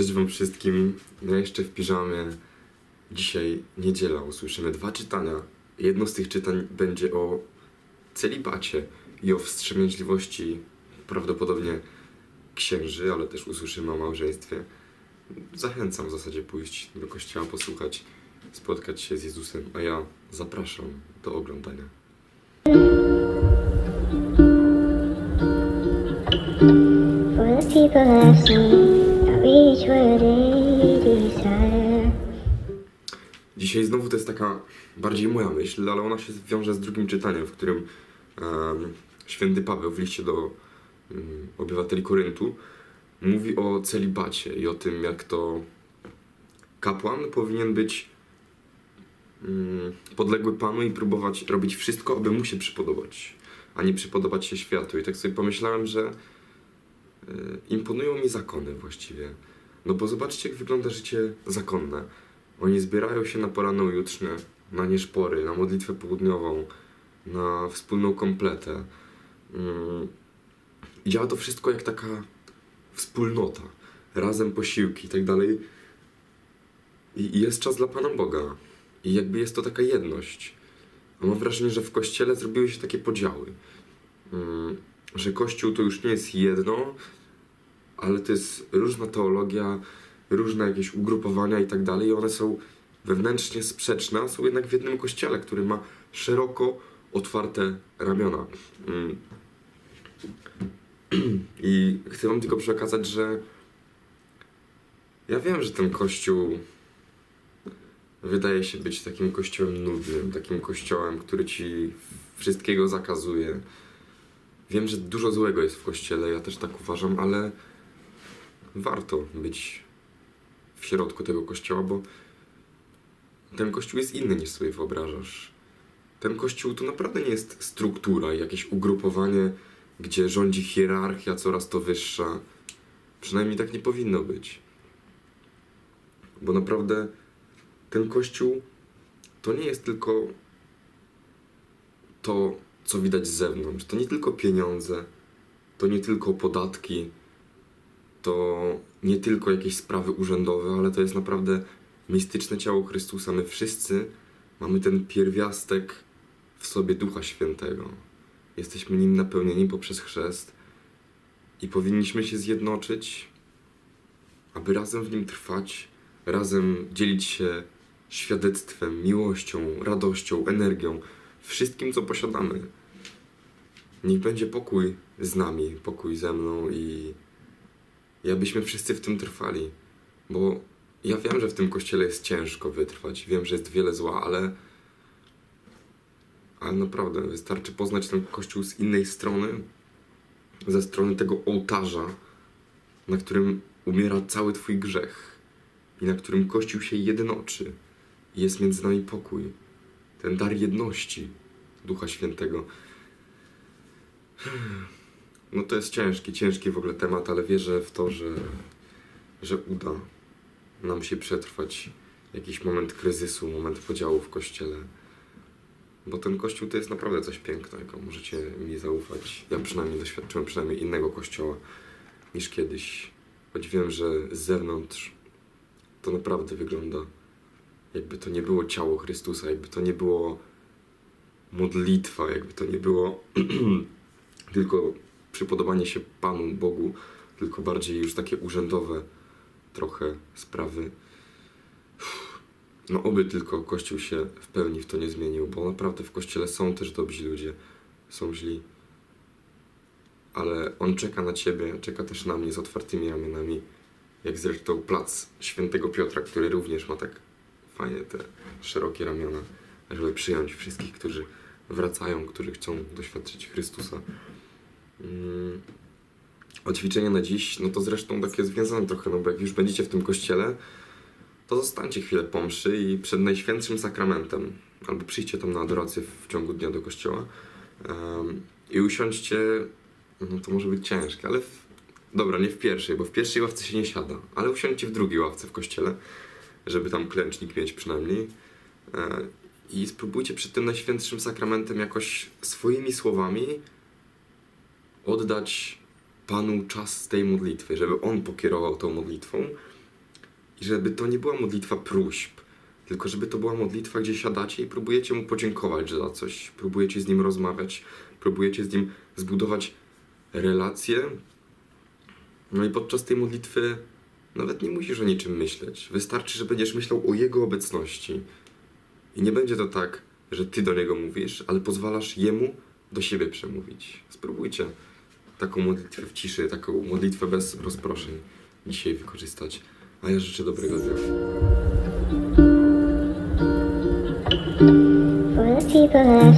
Cześć wam wszystkim. Ja jeszcze w piżamie. Dzisiaj niedziela usłyszymy dwa czytania. Jedno z tych czytań będzie o celibacie i o wstrzemięźliwości prawdopodobnie księży, ale też usłyszymy o małżeństwie. Zachęcam w zasadzie pójść do kościoła, posłuchać, spotkać się z Jezusem, a ja zapraszam do oglądania. For the Dzisiaj znowu to jest taka bardziej moja myśl, ale ona się wiąże z drugim czytaniem, w którym em, święty Paweł w liście do um, obywateli Koryntu mówi o celibacie i o tym, jak to kapłan powinien być mm, podległy Panu i próbować robić wszystko, aby mu się przypodobać, a nie przypodobać się światu. I tak sobie pomyślałem, że imponują mi zakony właściwie. No bo zobaczcie, jak wygląda życie zakonne. Oni zbierają się na poranną jutrzne, na nieszpory, na modlitwę południową, na wspólną kompletę. Mm. Działa to wszystko jak taka wspólnota. Razem posiłki i tak dalej. I i jest czas dla Pana Boga. I jakby jest to taka jedność. A Mam wrażenie, że w Kościele zrobiły się takie podziały. Mm, Że Kościół to już nie jest jedno, ale to jest różna teologia, różne jakieś ugrupowania i tak dalej, i one są wewnętrznie sprzeczne, są jednak w jednym kościele, który ma szeroko otwarte ramiona. Mm. I chcę wam tylko przekazać, że ja wiem, że ten kościół wydaje się być takim kościołem nudnym, takim kościołem, który ci wszystkiego zakazuje. Wiem, że dużo złego jest w kościele, ja też tak uważam, ale warto być w środku tego kościoła, bo ten kościół jest inny niż sobie wyobrażasz. Ten kościół to naprawdę nie jest struktura, jakieś ugrupowanie, gdzie rządzi hierarchia coraz to wyższa. Przynajmniej tak nie powinno być. Bo naprawdę ten kościół to nie jest tylko to, co widać z zewnątrz. To nie tylko pieniądze, to nie tylko podatki, to nie tylko jakieś sprawy urzędowe, ale to jest naprawdę mistyczne ciało Chrystusa. My wszyscy mamy ten pierwiastek w sobie Ducha Świętego. Jesteśmy nim napełnieni poprzez chrzest i powinniśmy się zjednoczyć, aby razem w nim trwać, razem dzielić się świadectwem, miłością, radością, energią, wszystkim, co posiadamy. Niech będzie pokój z nami, pokój ze mną i i abyśmy wszyscy w tym trwali. Bo ja wiem, że w tym kościele jest ciężko wytrwać, wiem, że jest wiele zła, ale. Ale naprawdę, wystarczy poznać ten kościół z innej strony, ze strony tego ołtarza, na którym umiera cały Twój grzech i na którym kościół się jednoczy i jest między nami pokój. Ten dar jedności Ducha Świętego. No to jest ciężki, ciężki w ogóle temat, ale wierzę w to, że, że uda nam się przetrwać jakiś moment kryzysu, moment podziału w kościele. Bo ten kościół to jest naprawdę coś pięknego, możecie mi zaufać. Ja przynajmniej doświadczyłem przynajmniej innego kościoła niż kiedyś. Choć wiem, że z zewnątrz to naprawdę wygląda jakby to nie było ciało Chrystusa, jakby to nie było modlitwa, jakby to nie było tylko przypodobanie się Panu Bogu, tylko bardziej już takie urzędowe trochę sprawy. No oby tylko Kościół się w pełni w to nie zmienił, bo naprawdę w Kościele są też dobrzy ludzie, są źli. Ale On czeka na Ciebie, czeka też na mnie z otwartymi ramionami, jak zresztą plac Świętego Piotra, który również ma tak fajnie te szerokie ramiona, żeby przyjąć wszystkich, którzy wracają, którzy chcą doświadczyć Chrystusa. Mm, O ćwiczenie na dziś, no to zresztą takie związane trochę, no bo jak już będziecie w tym kościele, to zostańcie chwilę po mszy i przed Najświętszym Sakramentem, albo przyjdźcie tam na adorację w ciągu dnia do kościoła em, i usiądźcie, no to może być ciężkie, ale w, dobra, nie w pierwszej, bo w pierwszej ławce się nie siada, ale usiądźcie w drugiej ławce w kościele, żeby tam klęcznik mieć przynajmniej e, i spróbujcie przed tym Najświętszym Sakramentem jakoś swoimi słowami oddać Panu czas tej modlitwy, żeby On pokierował tą modlitwą I żeby to nie była modlitwa próśb, tylko żeby to była modlitwa, gdzie siadacie i próbujecie mu podziękować za coś, próbujecie z nim rozmawiać, próbujecie z nim zbudować relacje. No i podczas tej modlitwy nawet nie musisz o niczym myśleć. Wystarczy, że będziesz myślał o jego obecności. I nie będzie to tak, że ty do niego mówisz, ale pozwalasz jemu do siebie przemówić. Spróbujcie taką modlitwę w ciszy, taką modlitwę bez rozproszeń dzisiaj wykorzystać. A ja życzę dobrego dnia. People